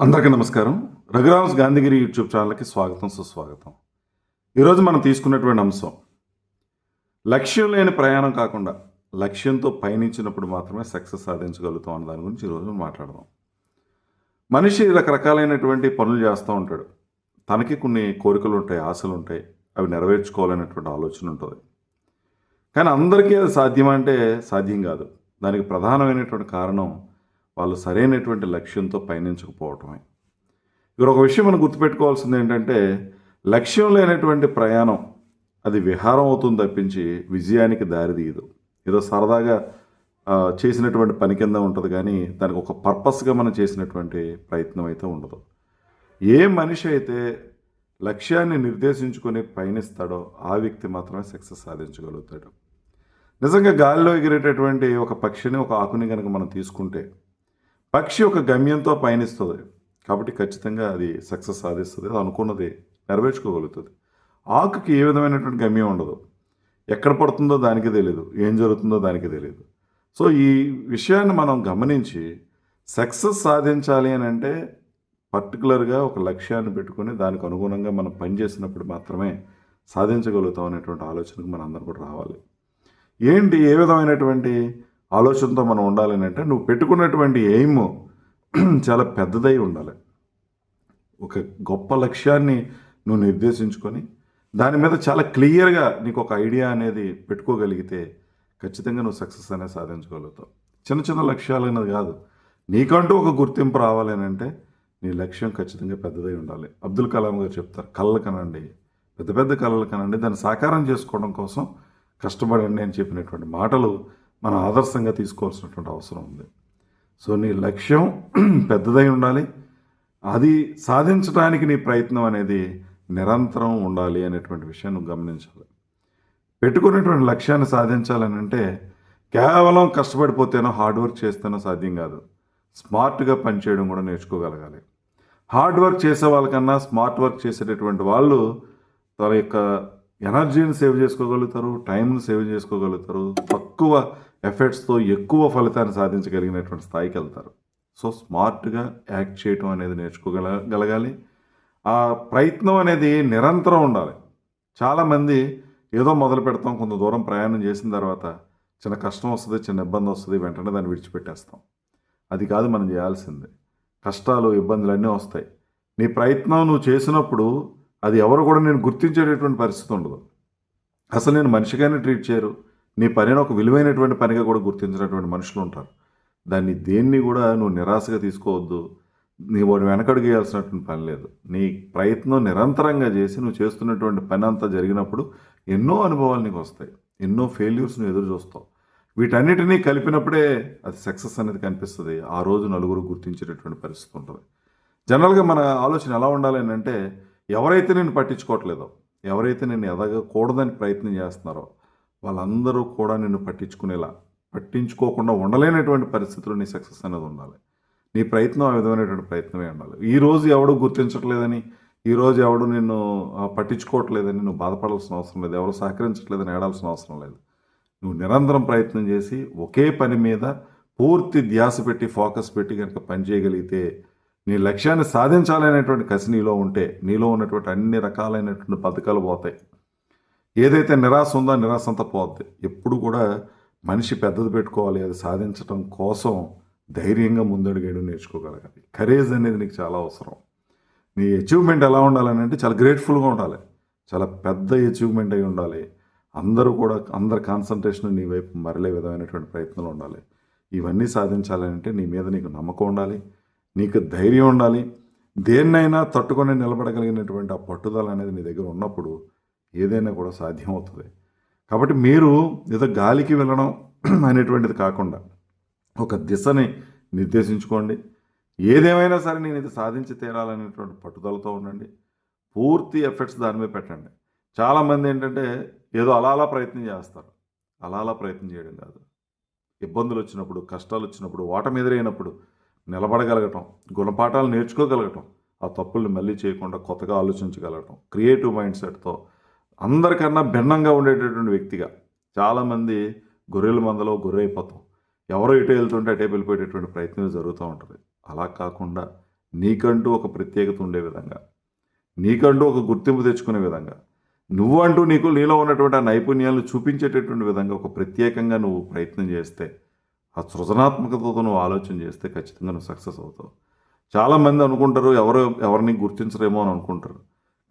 అందరికీ నమస్కారం. రఘురామ్స్ గాంధీగిరి యూట్యూబ్ ఛానల్కి స్వాగతం సుస్వాగతం. ఈరోజు మనం తీసుకున్నటువంటి అంశం లక్ష్యం లేని ప్రయాణం కాకుండా లక్ష్యంతో పయనించినప్పుడు మాత్రమే సక్సెస్ సాధించగలుగుతాం అన్న దాని గురించి ఈరోజు మాట్లాడదాం. మనిషి రకరకాలైనటువంటి పనులు చేస్తూ ఉంటాడు. తనకి కొన్ని కోరికలు ఉంటాయి ఆశలు ఉంటాయి అవి నెరవేర్చుకోవాలనేటువంటి ఆలోచన ఉంటుంది. కానీ అందరికీ అది సాధ్యమంటే సాధ్యం కాదు. దానికి ప్రధానమైనటువంటి కారణం వాళ్ళు సరైనటువంటి లక్ష్యంతో పయనించకపోవటమే. ఇక్కడ ఒక విషయం మనం గుర్తుపెట్టుకోవాల్సింది ఏంటంటే లక్ష్యం లేనటువంటి ప్రయాణం అది విహారం అవుతుంది తప్పించి విజయానికి దారి తీయదు. ఏదో సరదాగా చేసినటువంటి పని కింద ఉంటుంది కానీ దానికి ఒక పర్పస్గా మనం చేసినటువంటి ప్రయత్నం అయితే ఉండదు. ఏ మనిషి అయితే లక్ష్యాన్ని నిర్దేశించుకొని పయనిస్తాడో ఆ వ్యక్తి మాత్రమే సక్సెస్ సాధించగలుగుతాడు. నిజంగా గాలిలో ఎగిరేటటువంటి ఒక పక్షిని ఒక ఆకుని కనుక మనం తీసుకుంటే పక్షి ఒక గమ్యంతో పయనిస్తుంది. కాబట్టి ఖచ్చితంగా అది సక్సెస్ సాధిస్తుంది. అది అనుకున్నది నెరవేర్చుకోగలుగుతుంది. ఆకుకి ఏ విధమైనటువంటి గమ్యం ఉండదు. ఎక్కడ పడుతుందో దానికి తెలియదు ఏం జరుగుతుందో దానికి తెలియదు సో ఈ విషయాన్ని మనం గమనించి సక్సెస్ సాధించాలి అని అంటే పర్టికులర్గా ఒక లక్ష్యాన్ని పెట్టుకొని దానికి అనుగుణంగా మనం పనిచేసినప్పుడు మాత్రమే సాధించగలుగుతాం అనేటువంటి ఆలోచనకు మనం అందరం కూడా రావాలి. ఏంటి? ఏ విధమైనటువంటి ఆలోచనతో మనం ఉండాలని అంటే నువ్వు పెట్టుకున్నటువంటి ఎయిమ్ చాలా పెద్దదై ఉండాలి. ఒక గొప్ప లక్ష్యాన్ని నువ్వు నిర్దేశించుకొని దాని మీద చాలా క్లియర్గా నీకు ఒక ఐడియా అనేది పెట్టుకోగలిగితే ఖచ్చితంగా నువ్వు సక్సెస్ అనేది సాధించగలుగుతావు. చిన్న చిన్న లక్ష్యాలు అనేది కాదు. నీకంటూ ఒక గుర్తింపు రావాలి అని అంటే నీ లక్ష్యం ఖచ్చితంగా పెద్దదై ఉండాలి. అబ్దుల్ కలాం గారు చెప్తారు కళ్ళ కనండి. పెద్ద పెద్ద కళలు కనండి. దాన్ని సాకారం చేసుకోవడం కోసం కష్టపడండి అని చెప్పినటువంటి మాటలు మనం ఆదర్శంగా తీసుకోవాల్సినటువంటి అవసరం ఉంది. సో నీ లక్ష్యం పెద్దదై ఉండాలి. అది సాధించడానికి నీ ప్రయత్నం అనేది నిరంతరం ఉండాలి అనేటువంటి విషయం నువ్వు గమనించాలి. పెట్టుకునేటువంటి లక్ష్యాన్ని సాధించాలని అంటే కేవలం కష్టపడిపోతేనో హార్డ్ వర్క్ చేస్తేనో సాధ్యం కాదు. స్మార్ట్గా పనిచేయడం కూడా నేర్చుకోగలగాలి. హార్డ్ వర్క్ చేసే వాళ్ళకన్నా స్మార్ట్ వర్క్ చేసేటటువంటి వాళ్ళు తన యొక్క ఎనర్జీని సేవ్ చేసుకోగలుగుతారు టైంని సేవ్ చేసుకోగలుగుతారు తక్కువ ఎఫర్ట్స్తో ఎక్కువ ఫలితాన్ని సాధించగలిగినటువంటి స్థాయికి వెళ్తారు. సో స్మార్ట్గా యాక్ట్ చేయటం అనేది నేర్చుకోగల గలగాలి ఆ ప్రయత్నం అనేది నిరంతరం ఉండాలి. చాలామంది ఏదో మొదలు పెడతాం కొంత దూరం ప్రయాణం చేసిన తర్వాత చిన్న కష్టం వస్తుంది చిన్న ఇబ్బంది వస్తుంది వెంటనే దాన్ని విడిచిపెట్టేస్తాం. అది కాదు మనం చేయాల్సింది. కష్టాలు ఇబ్బందులు అన్నీ వస్తాయి. నీ ప్రయత్నం నువ్వు చేసినప్పుడు అది ఎవరు కూడా నేను గుర్తించేటటువంటి పరిస్థితి ఉండదు. అసలు నేను మనిషిగానే ట్రీట్ చేయరు. నీ పనిని ఒక విలువైనటువంటి పనిగా కూడా గుర్తించినటువంటి మనుషులు ఉంటారు. దాన్ని దేన్ని కూడా నువ్వు నిరాశగా తీసుకోవద్దు. నీ వాడు వెనకడుగు వేయాల్సినటువంటి పని లేదు. నీ ప్రయత్నం నిరంతరంగా చేసి నువ్వు చేస్తున్నటువంటి పని అంతా జరిగినప్పుడు ఎన్నో అనుభవాలు నీకు వస్తాయి. ఎన్నో ఫెయిల్యూర్స్ నువ్వు ఎదురు చూస్తావు. వీటన్నిటినీ కలిపినప్పుడే అది సక్సెస్ అనేది కనిపిస్తుంది. ఆ రోజు నలుగురు గుర్తించేటటువంటి పరిస్థితి ఉంటుంది. జనరల్గా మన ఆలోచన ఎలా ఉండాలి అంటే ఎవరైతే నేను పట్టించుకోవట్లేదో ఎవరైతే నేను ఎదగకూడదని ప్రయత్నం చేస్తున్నారో వాళ్ళందరూ కూడా నిన్ను పట్టించుకునేలా పట్టించుకోకుండా ఉండలేనటువంటి పరిస్థితుల్లో నీ సక్సెస్ అనేది ఉండాలి. నీ ప్రయత్నం ఆ విధమైనటువంటి ప్రయత్నమే ఉండాలి. ఈ రోజు ఎవడు గుర్తించట్లేదని ఈరోజు ఎవడు నిన్ను పట్టించుకోవట్లేదని నువ్వు బాధపడాల్సిన అవసరం లేదు ఎవరు సహకరించట్లేదని ఏడాల్సిన అవసరం లేదు. నువ్వు నిరంతరం ప్రయత్నం చేసి ఒకే పని మీద పూర్తి ధ్యాస పెట్టి ఫోకస్ పెట్టి కనుక పని చేయగలిగితే నీ లక్ష్యాన్ని సాధించాలనేటువంటి కసి నీలో ఉంటే నీలో ఉన్నటువంటి అన్ని రకాలైనటువంటి పథకాలు పోతాయి. ఏదైతే నిరాశ ఉందో నిరాశ అంతా పోద్ది. ఎప్పుడు కూడా మనిషి పెద్దది పెట్టుకోవాలి. అది సాధించడం కోసం ధైర్యంగా ముందడుగేయడం నేర్చుకోగలగాలి. కరేజ్ అనేది నీకు చాలా అవసరం. నీ అచీవ్మెంట్ ఎలా ఉండాలని అంటే చాలా గ్రేట్ఫుల్గా ఉండాలి. చాలా పెద్ద అచీవ్మెంట్ అయి ఉండాలి. అందరూ కూడా అందరి కాన్సన్ట్రేషన్ నీ వైపు మరలే విధమైనటువంటి ప్రయత్నాలు ఉండాలి. ఇవన్నీ సాధించాలంటే నీ మీద నీకు నమ్మకం ఉండాలి. నీకు ధైర్యం ఉండాలి. దేన్నైనా తట్టుకొని నిలబడగలిగినటువంటి ఆ పట్టుదల అనేది నీ దగ్గర ఉన్నప్పుడు ఏదైనా కూడా సాధ్యమవుతుంది. కాబట్టి మీరు ఏదో గాలికి వెళ్ళడం అనేటువంటిది కాకుండా ఒక దిశని నిర్దేశించుకోండి. ఏదేమైనా సరే నేను ఇది సాధించి తీరాలనేటువంటి పట్టుదలతో ఉండండి. పూర్తి ఎఫెక్ట్స్ దాని మీద పెట్టండి. చాలామంది ఏంటంటే ఏదో అలా అలా ప్రయత్నం చేస్తారు. అలా అలా ప్రయత్నం చేయడం కాదు. ఇబ్బందులు వచ్చినప్పుడు కష్టాలు వచ్చినప్పుడు ఓటమి ఎదురైనప్పుడు నిలబడగలగటం గుణపాఠాలు నేర్చుకోగలగటం ఆ తప్పుల్ని మళ్ళీ చేయకుండా కొత్తగా ఆలోచించగలగటం క్రియేటివ్ మైండ్ సెట్తో అందరికన్నా భిన్నంగా ఉండేటటువంటి వ్యక్తిగా చాలామంది గొర్రెల మందలో గొర్రె అయిపోతాం ఎవరో ఇటు వెళ్తుంటే అటే వెళ్ళిపోయేటటువంటి ప్రయత్నం జరుగుతూ ఉంటుంది. అలా కాకుండా నీకంటూ ఒక ప్రత్యేకత ఉండే విధంగా నీకంటూ ఒక గుర్తింపు తెచ్చుకునే విధంగా నువ్వు అంటూ నీకు నీలో ఉన్నటువంటి ఆ నైపుణ్యాలను చూపించేటటువంటి విధంగా ఒక ప్రత్యేకంగా నువ్వు ప్రయత్నం చేస్తే ఆ సృజనాత్మకతతో నువ్వు ఆలోచన చేస్తే ఖచ్చితంగా నువ్వు సక్సెస్ అవుతావు. చాలామంది అనుకుంటారు ఎవరు ఎవరిని గుర్తించరేమో అని అనుకుంటారు.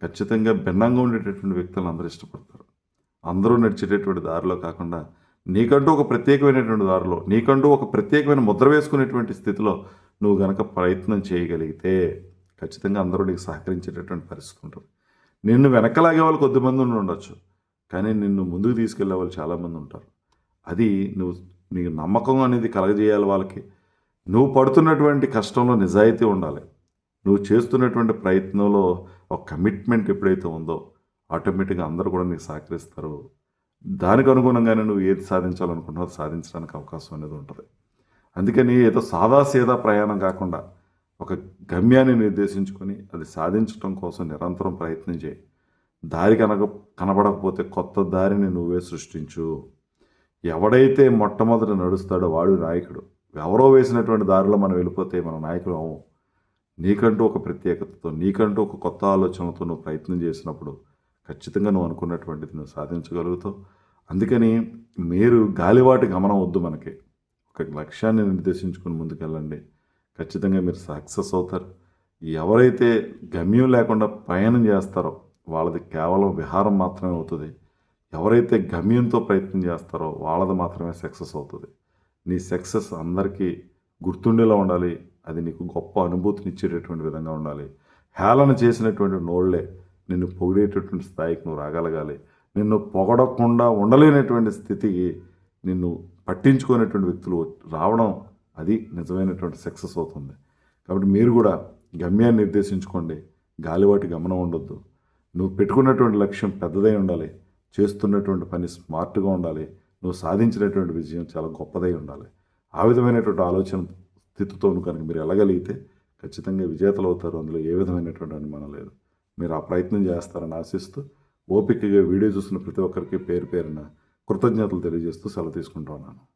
ఖచ్చితంగా భిన్నంగా ఉండేటటువంటి వ్యక్తులను అందరూ ఇష్టపడతారు. అందరూ నడిచేటటువంటి దారిలో కాకుండా నీకంటూ ఒక ప్రత్యేకమైనటువంటి దారిలో నీకంటూ ఒక ప్రత్యేకమైన ముద్ర వేసుకునేటువంటి స్థితిలో నువ్వు గనక ప్రయత్నం చేయగలిగితే ఖచ్చితంగా అందరూ నీకు సహకరించేటటువంటి పరిస్థితి ఉంటుంది. నిన్ను వెనకలాగే వాళ్ళు కొద్దిమంది ఉండి ఉండొచ్చు కానీ నిన్ను ముందుకు తీసుకెళ్ళే వాళ్ళు చాలామంది ఉంటారు. అది నువ్వు నీకు నమ్మకం అనేది కలగజేయాలి వాళ్ళకి. నువ్వు పడుతున్నటువంటి కష్టంలో నిజాయితీ ఉండాలి. నువ్వు చేస్తున్నటువంటి ప్రయత్నంలో ఒక కమిట్మెంట్ ఎప్పుడైతే ఉందో ఆటోమేటిక్గా అందరూ కూడా నీకు సహకరిస్తారు. దానికి అనుగుణంగానే నువ్వు ఏది సాధించాలనుకుంటున్నావు సాధించడానికి అవకాశం అనేది ఉంటుంది. అందుకని ఏదో సాదా సీదా ప్రయాణం కాకుండా ఒక గమ్యాన్ని నిర్దేశించుకొని అది సాధించడం కోసం నిరంతరం ప్రయత్నం చేయి. దారి కనక కనబడకపోతే కొత్త దారిని నువ్వే సృష్టించు. ఎవడైతే మొట్టమొదట నడుస్తాడో వాడు నాయకుడు. ఎవరో వేసినటువంటి దారిలో మనం వెళ్ళిపోతే మన నాయకులు అవ్వం నీకంటూ ఒక ప్రత్యేకతతో నీకంటూ ఒక కొత్త ఆలోచనతో నువ్వు ప్రయత్నం చేసినప్పుడు ఖచ్చితంగా నువ్వు అనుకున్నటువంటిది నువ్వు సాధించగలుగుతావు. అందుకని మీరు గాలివాటి గమనం వద్దు మనకి. ఒక లక్ష్యాన్ని నిర్దేశించుకుని ముందుకెళ్ళండి. ఖచ్చితంగా మీరు సక్సెస్ అవుతారు. ఎవరైతే గమ్యం లేకుండా ప్రయాణం చేస్తారో వాళ్ళది కేవలం విహారం మాత్రమే అవుతుంది. ఎవరైతే గమ్యంతో ప్రయత్నం చేస్తారో వాళ్ళది మాత్రమే సక్సెస్ అవుతుంది. నీ సక్సెస్ అందరికీ గుర్తుండేలా ఉండాలి. అది నీకు గొప్ప అనుభూతిని ఇచ్చేటటువంటి విధంగా ఉండాలి. హేళన చేసినటువంటి నోళ్ళే నిన్ను పొగిడేటటువంటి స్థాయికి నువ్వు రాగలగాలి. నిన్ను పొగడకుండా ఉండలేనటువంటి స్థితికి నిన్ను పట్టించుకునేటువంటి వ్యక్తులు రావడం అది నిజమైనటువంటి సక్సెస్ అవుతుంది. కాబట్టి మీరు కూడా గమ్యాన్ని నిర్దేశించుకోండి. గాలివాటి గమనం ఉండొద్దు. నువ్వు పెట్టుకున్నటువంటి లక్ష్యం పెద్దదై ఉండాలి. చేస్తున్నటువంటి పని స్మార్ట్గా ఉండాలి. నువ్వు సాధించినటువంటి విజయం చాలా గొప్పదై ఉండాలి. ఆ విధమైనటువంటి ఆలోచన స్థితితో కనుక మీరు వెళ్ళగలిగితే ఖచ్చితంగా విజేతలు అవుతారు. అందులో ఏ విధమైనటువంటి అనుమానం లేదు. మీరు ఆ ప్రయత్నం చేస్తారని ఆశిస్తూ ఓపికగా వీడియో చూసిన ప్రతి ఒక్కరికి పేరు పేరున కృతజ్ఞతలు తెలియజేస్తూ సెలవు తీసుకుంటూ ఉన్నాను.